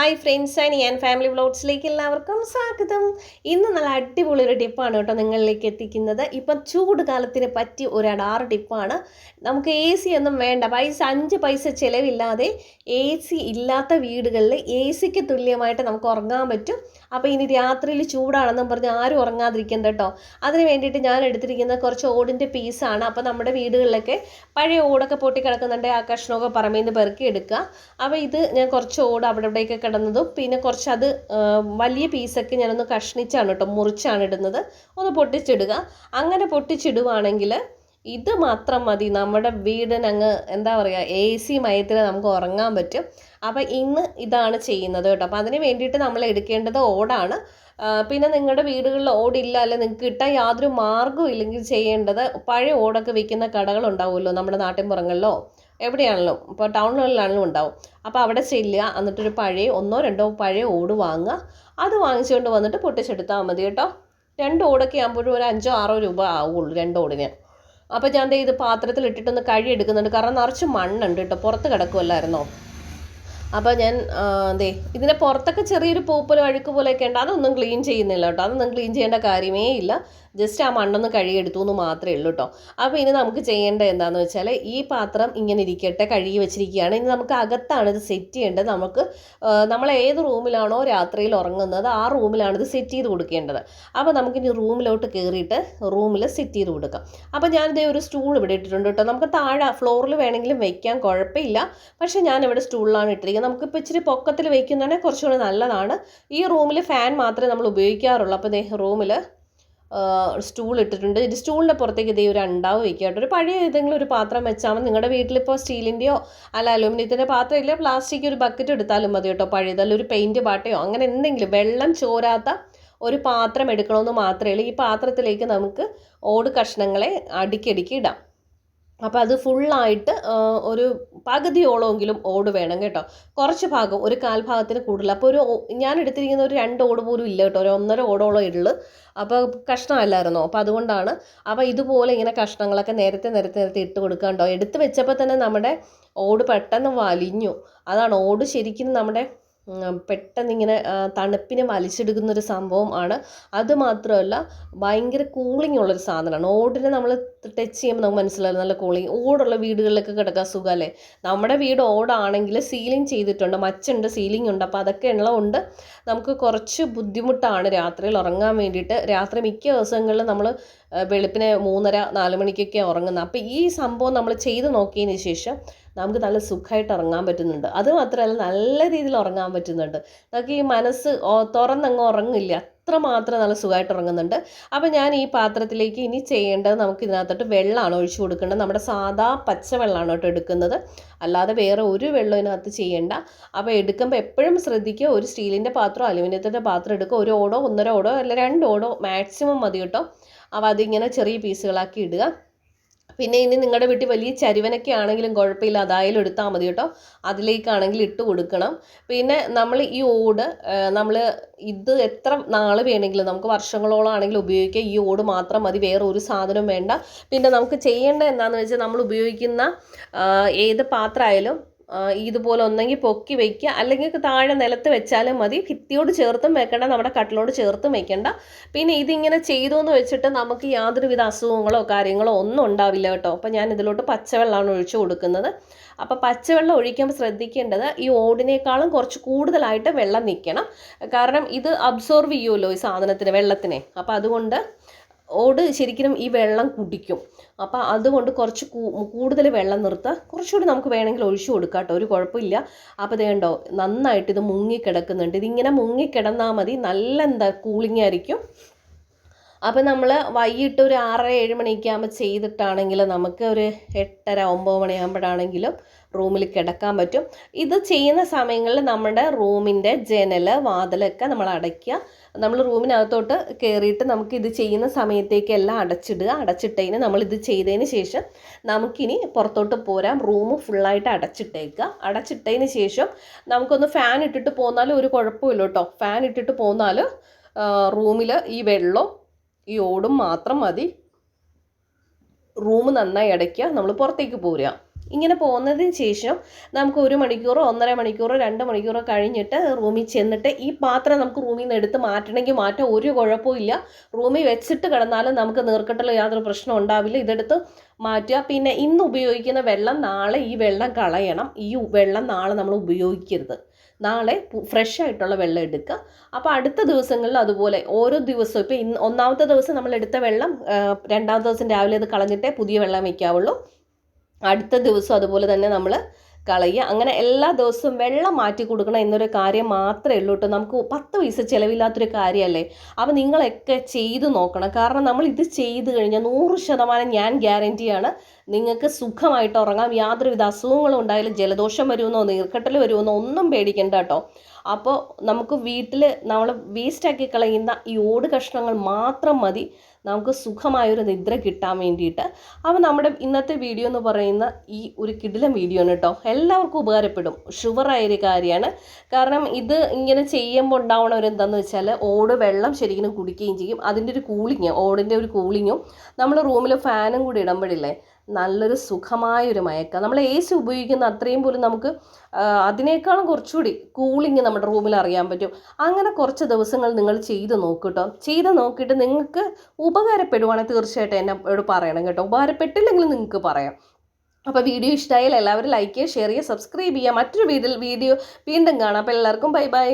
Hi friends and ഞാൻ family വ്ളോഗ്സിലേക്ക് എല്ലാവർക്കും സ്വാഗതം. ഇന്ന് നല്ല അടിപൊളി ഒരു ടിപ്പാണ് കേട്ടോ നിങ്ങളിലേക്ക് എത്തിക്കുന്നത്. ഇപ്പം ചൂട് കാലത്തിന് പറ്റിയ ഒരു അടാറ് ടിപ്പാണ് നമുക്ക് എ സി ഒന്നും വേണ്ട പൈസ അഞ്ച് പൈസ ചിലവില്ലാതെ എ സി ഇല്ലാത്ത വീടുകളിൽ എ സിക്ക് തുല്യമായിട്ട് നമുക്ക് ഉറങ്ങാൻ പറ്റും. അപ്പോൾ ഇനി രാത്രിയിൽ ചൂടാണെന്നും പറഞ്ഞ് ആരും ഉറങ്ങാതിരിക്കുന്നത് കേട്ടോ. അതിന് വേണ്ടിയിട്ട് ഞാൻ എടുത്തിരിക്കുന്ന കുറച്ച് ഓടിന്റെ പീസാണ് അപ്പോൾ നമ്മുടെ വീടുകളിലൊക്കെ പഴയ ഓടൊക്കെ പൊട്ടി കിടക്കുന്നുണ്ടെങ്കിൽ ആ കഷ്ണമൊക്കെ പറമ്പിൽ നിന്ന് പെറുക്കി എടുക്കുക. അപ്പോൾ ഇത് ഞാൻ കുറച്ച് ഓട് അവിടെ ഇവിടെയൊക്കെ കിടന്നതും പിന്നെ കുറച്ച് അത് വലിയ പീസൊക്കെ ഞാനൊന്ന് കഷ്ണിച്ചാണ് കേട്ടോ മുറിച്ചാണ് ഇടുന്നത്. ഒന്ന് പൊട്ടിച്ചിടുക. അങ്ങനെ പൊട്ടിച്ചിടുവാണെങ്കിൽ ഇത് മാത്രം മതി. നമ്മുടെ വീടിനങ്ങ് എന്താ പറയുക എ സി മയത്തിൽ നമുക്ക് ഉറങ്ങാൻ പറ്റും. അപ്പോൾ ഇന്ന് ഇതാണ് ചെയ്യുന്നത് കേട്ടോ. അപ്പോൾ അതിന് വേണ്ടിയിട്ട് നമ്മൾ എടുക്കേണ്ടത് ഓടാണ്. പിന്നെ നിങ്ങളുടെ വീടുകളിൽ ഓടില്ല അല്ലെ നിങ്ങൾക്ക് കിട്ടാൻ യാതൊരു മാർഗവും ഇല്ലെങ്കിൽ ചെയ്യേണ്ടത് പഴയ ഓടൊക്കെ വിൽക്കുന്ന കടകളുണ്ടാവുമല്ലോ നമ്മുടെ നാട്ടിൻപുറങ്ങളിലോ? എവിടെയാണല്ലോ? ഇപ്പോൾ ടൗണുകളിലാണെങ്കിലും ഉണ്ടാവും. അപ്പോൾ അവിടെ ചെല്ലുക എന്നിട്ടൊരു പഴയ ഒന്നോ രണ്ടോ പഴയ ഓട് വാങ്ങുക. അത് വാങ്ങിച്ചുകൊണ്ട് വന്നിട്ട് പൊട്ടിച്ചെടുത്താൽ മതി കേട്ടോ. രണ്ട് ഓടൊക്കെ ആകുമ്പോഴും ഒരു അഞ്ചോ ആറോ രൂപ ആവുള്ളൂ രണ്ട് ഓടിന്. അപ്പോൾ ഞാൻ ഇത് പാത്രത്തിൽ ഇട്ടിട്ടൊന്ന് കഴി എടുക്കുന്നുണ്ട്. കാരണം നിറച്ച് മണ്ണുണ്ട് കേട്ടോ. പുറത്ത് കിടക്കുമല്ലായിരുന്നോ അപ്പോൾ ഞാൻ ദേ ഇതിന്റെ പുറത്തൊക്കെ ചെറിയൊരു പൂപ്പലോ അഴുക്ക് പോലെയൊക്കെ ഉണ്ട്. അതൊന്നും ക്ലീൻ ചെയ്യുന്നില്ല കേട്ടോ. അതൊന്നും ക്ലീൻ ചെയ്യേണ്ട കാര്യമേ ഇല്ല. ജസ്റ്റ് ആ മണ്ണൊന്ന് കഴുകിയെടുത്തു എന്ന് മാത്രമേ ഉള്ളൂ കേട്ടോ അപ്പോൾ ഇനി നമുക്ക് ചെയ്യേണ്ടത് എന്താണെന്ന് വെച്ചാൽ ഈ പാത്രം ഇങ്ങനെ ഇരിക്കട്ടെ കഴുകി വെച്ചിരിക്കുകയാണ്. ഇനി നമുക്ക് അകത്താണ് ഇത് സെറ്റ് ചെയ്യേണ്ടത്. നമുക്ക് നമ്മൾ ഏത് റൂമിലാണോ രാത്രിയിൽ ഉറങ്ങുന്നത് ആ റൂമിലാണ് ഇത് സെറ്റ് ചെയ്ത് കൊടുക്കേണ്ടത്. അപ്പോൾ നമുക്കിനി റൂമിലോട്ട് കയറിയിട്ട് റൂമിൽ സെറ്റ് ചെയ്ത് കൊടുക്കാം. അപ്പോൾ ഞാനിതേ ഒരു സ്റ്റൂൾ ഇവിടെ ഇട്ടിട്ടുണ്ട് കേട്ടോ നമുക്ക് താഴെ ഫ്ലോറിൽ വേണമെങ്കിലും വെക്കാൻ കുഴപ്പമില്ല. പക്ഷേ ഞാൻ ഇവിടെ സ്റ്റൂളിലാണ് ഇട്ടിരിക്കുന്നത് നമുക്കിപ്പോൾ ഇച്ചിരി പൊക്കത്തിൽ വയ്ക്കുന്നതാണെങ്കിൽ കുറച്ചുകൂടി നല്ലതാണ്. ഈ റൂമിൽ ഫാൻ മാത്രമേ നമ്മൾ ഉപയോഗിക്കാറുള്ളൂ. അപ്പോൾ ദേ റൂമിൽ സ്റ്റൂൾ ഇട്ടിട്ടുണ്ട്. ഇത് സ്റ്റൂളിന്റെ പുറത്തേക്ക് ഇതേ ഒരു അണ്ടാവ് വെക്കാട്ടോ കേട്ടോ ഒരു പഴയ ഏതെങ്കിലും ഒരു പാത്രം വെച്ചാൽ മതി. നിങ്ങളുടെ വീട്ടിലിപ്പോൾ സ്റ്റീലിന്റെയോ അല്ല അലൂമിനിയത്തിന്റെ പാത്രം ഇല്ല പ്ലാസ്റ്റിക് ഒരു ബക്കറ്റ് എടുത്താലും മതി കേട്ടോ പഴയതല്ല ഒരു പെയിന്റ് പാട്ടയോ അങ്ങനെ എന്തെങ്കിലും വെള്ളം ചോരാത്ത ഒരു പാത്രം എടുക്കണമെന്ന് മാത്രമേ ഉള്ളൂ. ഈ പാത്രത്തിലേക്ക് നമുക്ക് ഓട് കഷ്ണങ്ങളെ അടുക്കിയടുക്കി ഇടാം. അപ്പോൾ അത് ഫുള്ളായിട്ട് ഒരു പകുതിയോളമെങ്കിലും ഓട് വേണം കേട്ടോ. കുറച്ച് ഭാഗം ഒരു കാൽ ഭാഗത്തിന് കൂടുതൽ. അപ്പോൾ ഒരു ഞാൻ എടുത്തിരിക്കുന്ന ഒരു രണ്ട് ഓട് പോലും ഇല്ല കേട്ടോ. ഒരു ഒന്നര ഓടോളം ഇള്ളു അപ്പോൾ കഷ്ണമല്ലായിരുന്നോ? അപ്പോൾ അതുകൊണ്ടാണ്. അപ്പോൾ ഇതുപോലെ ഇങ്ങനെ കഷ്ണങ്ങളൊക്കെ നേരത്തെ നേരത്തെ നേരത്തെ ഇട്ട് കൊടുക്കാണ്ടോ എടുത്ത് വെച്ചപ്പോൾ തന്നെ നമ്മുടെ ഓട് പെട്ടെന്ന് വലിഞ്ഞു. അതാണ് ഓട് ശരിക്കും നമ്മുടെ ഉം, പെട്ടെന്ന് ഇങ്ങനെ തണുപ്പിനെ വലിച്ചെടുക്കുന്ന ഒരു സംഭവം ആണ്. അത് മാത്രമല്ല ഭയങ്കര കൂളിംഗ് ഉള്ളൊരു സാധനമാണ്. ഓടിനെ നമ്മൾ ടച്ച് ചെയ്യുമ്പോൾ നമുക്ക് മനസ്സിലാവും നല്ല കൂളിംഗ് ഓടുള്ള വീടുകളിലൊക്കെ കിടക്കാൻ സുഖമല്ലേ? നമ്മുടെ വീട് ഓടാണെങ്കിൽ സീലിംഗ് ചെയ്തിട്ടുണ്ട് മച്ചുണ്ട് സീലിംഗ് ഉണ്ട്. അപ്പോൾ അതൊക്കെ ഉള്ളതുകൊണ്ട് നമുക്ക് കുറച്ച് ബുദ്ധിമുട്ടാണ് രാത്രിയിൽ ഉറങ്ങാൻ വേണ്ടിയിട്ട്. രാത്രി മിക്ക ദിവസങ്ങളിലും നമ്മൾ വെളുപ്പിനെ മൂന്നര നാല് മണിക്കൊക്കെ ഉറങ്ങുന്നത്. അപ്പോൾ ഈ സംഭവം നമ്മൾ ചെയ്ത് നോക്കിയതിന് ശേഷം നമുക്ക് നല്ല സുഖമായിട്ട് ഉറങ്ങാൻ പറ്റുന്നുണ്ട്. അത് മാത്രമല്ല നല്ല രീതിയിൽ ഉറങ്ങാൻ പറ്റുന്നുണ്ട്. നമുക്ക് ഈ മനസ്സ് തുറന്നങ്ങ് ഉറങ്ങില്ല. അത്രമാത്രം നല്ല സുഖമായിട്ട് ഉറങ്ങുന്നുണ്ട്. അപ്പോൾ ഞാൻ ഈ പാത്രത്തിലേക്ക് ഇനി ചെയ്യേണ്ടത് നമുക്ക് ഇതിനകത്തോട്ട് വെള്ളമാണ് ഒഴിച്ചു കൊടുക്കേണ്ടത്. നമ്മുടെ സാധാ പച്ചവെള്ളമാണ് കേട്ടോ എടുക്കുന്നത്. അല്ലാതെ വേറെ ഒരു വെള്ളം ഇതിനകത്ത് ചെയ്യേണ്ട. അപ്പോൾ എടുക്കുമ്പോൾ എപ്പോഴും ശ്രദ്ധിക്കുക ഒരു സ്റ്റീലിന്റെ പാത്രം അലുമിനിയത്തിന്റെ പാത്രം എടുക്കുക. ഒരു ഓടോ ഒന്നര ഓടോ അല്ല രണ്ട് ഓടോ മാക്സിമം മതി കേട്ടോ. അപ്പോൾ അതിങ്ങനെ ചെറിയ പീസുകളാക്കി ഇടുക. പിന്നെ ഇനി നിങ്ങളുടെ വീട്ടിൽ വലിയ ചരിവനൊക്കെ ആണെങ്കിലും കുഴപ്പമില്ല. അതായാലും എടുത്താൽ മതി കേട്ടോ. അതിലേക്കാണെങ്കിൽ ഇട്ട് കൊടുക്കണം. പിന്നെ നമ്മൾ ഈ ഓട് നമ്മൾ ഇത് എത്ര നാൾ വേണമെങ്കിലും നമുക്ക് വർഷങ്ങളോളം ആണെങ്കിലും ഉപയോഗിക്കാം. ഈ ഓട് മാത്രം മതി. വേറെ ഒരു സാധനം വേണ്ട. പിന്നെ നമുക്ക് ചെയ്യേണ്ട എന്താണെന്ന് വെച്ചാൽ നമ്മൾ ഉപയോഗിക്കുന്ന ഏത് പാത്രമായാലും ഇതുപോലെ ഒന്നെങ്കിൽ പൊക്കി വെക്കുക. അല്ലെങ്കിൽ താഴെ നിലത്ത് വെച്ചാലും മതി. ഭിത്തിയോട് ചേർത്തും വെക്കേണ്ട. നമ്മുടെ കട്ടിലോട് ചേർത്തും വെക്കേണ്ട. പിന്നെ ഇതിങ്ങനെ ചെയ്തു എന്ന് വെച്ചിട്ട് നമുക്ക് യാതൊരുവിധ അസുഖങ്ങളോ കാര്യങ്ങളോ ഒന്നും ഉണ്ടാവില്ല കേട്ടോ. അപ്പോൾ ഞാൻ ഇതിലോട്ട് പച്ചവെള്ളമാണ് ഒഴിച്ചു കൊടുക്കുന്നത്. അപ്പോൾ പച്ചവെള്ളം ഒഴിക്കുമ്പോൾ ശ്രദ്ധിക്കേണ്ടത് ഈ ഓടിനേക്കാളും കുറച്ച് കൂടുതലായിട്ട് വെള്ളം നിൽക്കണം. കാരണം ഇത് അബ്സോർവ് ചെയ്യുമല്ലോ ഈ സാധനത്തിന് വെള്ളത്തിനെ. അപ്പോൾ അതുകൊണ്ട് ഓട് ശരിക്കും ഈ വെള്ളം കുടിക്കും. അപ്പോൾ അതുകൊണ്ട് കുറച്ച് കൂടുതൽ വെള്ളം നിർത്തുക കുറച്ചുകൂടി നമുക്ക് വേണമെങ്കിൽ ഒഴിച്ചു കൊടുക്കാം കേട്ടോ ഒരു കുഴപ്പമില്ല. അപ്പോൾ ഇത് കണ്ടോ നന്നായിട്ട് ഇത് മുങ്ങിക്കിടക്കുന്നുണ്ട്. ഇതിങ്ങനെ മുങ്ങിക്കിടന്നാൽ മതി. നല്ല എന്താ കൂളിംഗ് ആയിരിക്കും. അപ്പോൾ നമ്മൾ വൈകിട്ട് ഒരു ആറര ഏഴ് മണിയൊക്കെ ആകുമ്പോൾ ചെയ്തിട്ടാണെങ്കിൽ നമുക്ക് ഒരു എട്ടര ഒമ്പത് മണിയാകുമ്പോഴാണെങ്കിലും റൂമിൽ കിടക്കാൻ പറ്റും. ഇത് ചെയ്യുന്ന സമയങ്ങളിൽ നമ്മുടെ റൂമിന്റെ ജനൽ വാതിലൊക്കെ നമ്മൾ അടയ്ക്കുക. നമ്മൾ റൂമിനകത്തോട്ട് കയറിയിട്ട് നമുക്ക് ഇത് ചെയ്യുന്ന സമയത്തേക്ക് എല്ലാം അടച്ചിടുക. അടച്ചിട്ടതിന് നമ്മൾ ഇത് ചെയ്തതിന് ശേഷം നമുക്കിനി പുറത്തോട്ട് പോരാം. റൂം ഫുള്ളായിട്ട് അടച്ചിട്ടേക്കുക. അടച്ചിട്ടതിന് ശേഷം നമുക്കൊന്ന് ഫാൻ ഇട്ടിട്ട് പോന്നാലും ഒരു കുഴപ്പമില്ല കേട്ടോ. ഫാൻ ഇട്ടിട്ട് പോന്നാൽ റൂമിൽ ഈ വെള്ളം ഈ ഓടും മാത്രം മതി. റൂം നന്നായി അടയ്ക്കുക. നമ്മൾ പുറത്തേക്ക് പോരുക. ഇങ്ങനെ പോകുന്നതിന് ശേഷം നമുക്ക് ഒരു മണിക്കൂറോ ഒന്നര മണിക്കൂറോ രണ്ട് മണിക്കൂറോ കഴിഞ്ഞിട്ട് റൂമിൽ ചെന്നിട്ട് ഈ പാത്രം നമുക്ക് റൂമിൽ നിന്ന് എടുത്ത് മാറ്റണമെങ്കിൽ മാറ്റാം ഒരു കുഴപ്പമില്ല റൂമിൽ വെച്ചിട്ട് കിടന്നാലും നമുക്ക് നീർക്കെട്ടൽ യാതൊരു പ്രശ്നം ഉണ്ടാവില്ല. ഇതെടുത്ത് മാറ്റുക. പിന്നെ ഇന്ന് ഉപയോഗിക്കുന്ന വെള്ളം നാളെ ഈ വെള്ളം കളയണം. ഈ വെള്ളം നാളെ നമ്മൾ ഉപയോഗിക്കരുത്. നാളെ ഫ്രഷ് ആയിട്ടുള്ള വെള്ളം എടുക്കുക. അപ്പോൾ അടുത്ത ദിവസങ്ങളിൽ അതുപോലെ ഓരോ ദിവസവും ഇപ്പോൾ ഇന്ന് ഒന്നാമത്തെ ദിവസം നമ്മൾ എടുത്ത വെള്ളം രണ്ടാമത്തെ ദിവസം രാവിലെ അത് കളഞ്ഞിട്ടേ പുതിയ വെള്ളം വയ്ക്കാവുള്ളൂ. അടുത്ത ദിവസം അതുപോലെ തന്നെ നമ്മൾ കളയുക. അങ്ങനെ എല്ലാ ദിവസവും വെള്ളം മാറ്റി കൊടുക്കണം എന്നൊരു കാര്യം മാത്രമേ ഉള്ളൂ കേട്ടോ. നമുക്ക് പത്ത് പൈസ ചിലവില്ലാത്തൊരു കാര്യമല്ലേ? അപ്പോൾ നിങ്ങളൊക്കെ ചെയ്ത് നോക്കണം. കാരണം നമ്മൾ ഇത് ചെയ്ത് കഴിഞ്ഞാൽ നൂറ് ശതമാനം ഞാൻ ഗ്യാരന്റിയാണ് നിങ്ങൾക്ക് സുഖമായിട്ട് ഉറങ്ങാം. യാതൊരുവിധ അസുഖങ്ങളും ഉണ്ടായാലും ജലദോഷം വരുമെന്നോ നീർക്കെട്ടൽ വരുമെന്നോ ഒന്നും പേടിക്കണ്ട കേട്ടോ. അപ്പോൾ നമുക്ക് വീട്ടിൽ നമ്മൾ വേസ്റ്റാക്കി കളയുന്ന ഈ ഓട് കഷ്ണങ്ങൾ മാത്രം മതി. നമുക്ക് സുഖമായൊരു നിദ്ര കിട്ടാൻ വേണ്ടിയിട്ട്. അപ്പോൾ നമ്മുടെ ഇന്നത്തെ വീഡിയോ എന്ന് പറയുന്ന ഈ ഒരു കിടിലം വീഡിയോ ആണ് കേട്ടോ എല്ലാവർക്കും ഉപകാരപ്പെടും. ഷുവറായൊരു കാര്യമാണ്. കാരണം ഇത് ഇങ്ങനെ ചെയ്യുമ്പോൾ ഉണ്ടാവണ ഒരു എന്താണെന്ന് വെച്ചാൽ ഓട് വെള്ളം ശരിക്കും കുടിക്കുകയും ചെയ്യും. അതിന്റെ ഒരു കൂളിങ് ഓടിന്റെ ഒരു കൂളിങ്ങും നമ്മൾ റൂമിൽ ഫാനും കൂടി ഇടുമ്പോഴില്ലേ നല്ലൊരു സുഖമായൊരു മയക്കം. നമ്മൾ എ സി ഉപയോഗിക്കുന്ന അത്രയും പോലും നമുക്ക് അതിനേക്കാളും കുറച്ചുകൂടി കൂളിങ് നമ്മുടെ റൂമിൽ അറിയാൻ പറ്റും. അങ്ങനെ കുറച്ച് ദിവസങ്ങൾ നിങ്ങൾ ചെയ്ത് നോക്കൂട്ടോ. ചെയ്ത് നോക്കിയിട്ട് നിങ്ങൾക്ക് ഉപകാരപ്പെടുവാണെങ്കിൽ തീർച്ചയായിട്ടും എന്നോട് പറയണം കേട്ടോ. ഉപകാരപ്പെട്ടില്ലെങ്കിൽ നിങ്ങൾക്ക് പറയാം. അപ്പോൾ വീഡിയോ ഇഷ്ടമായാൽ എല്ലാവരും ലൈക്ക് ചെയ്യുക ഷെയർ ചെയ്യുക സബ്സ്ക്രൈബ് ചെയ്യുക. മറ്റൊരു വീഡിയോ വീഡിയോ വീണ്ടും കാണാം. അപ്പോൾ എല്ലാവർക്കും ബൈ ബൈ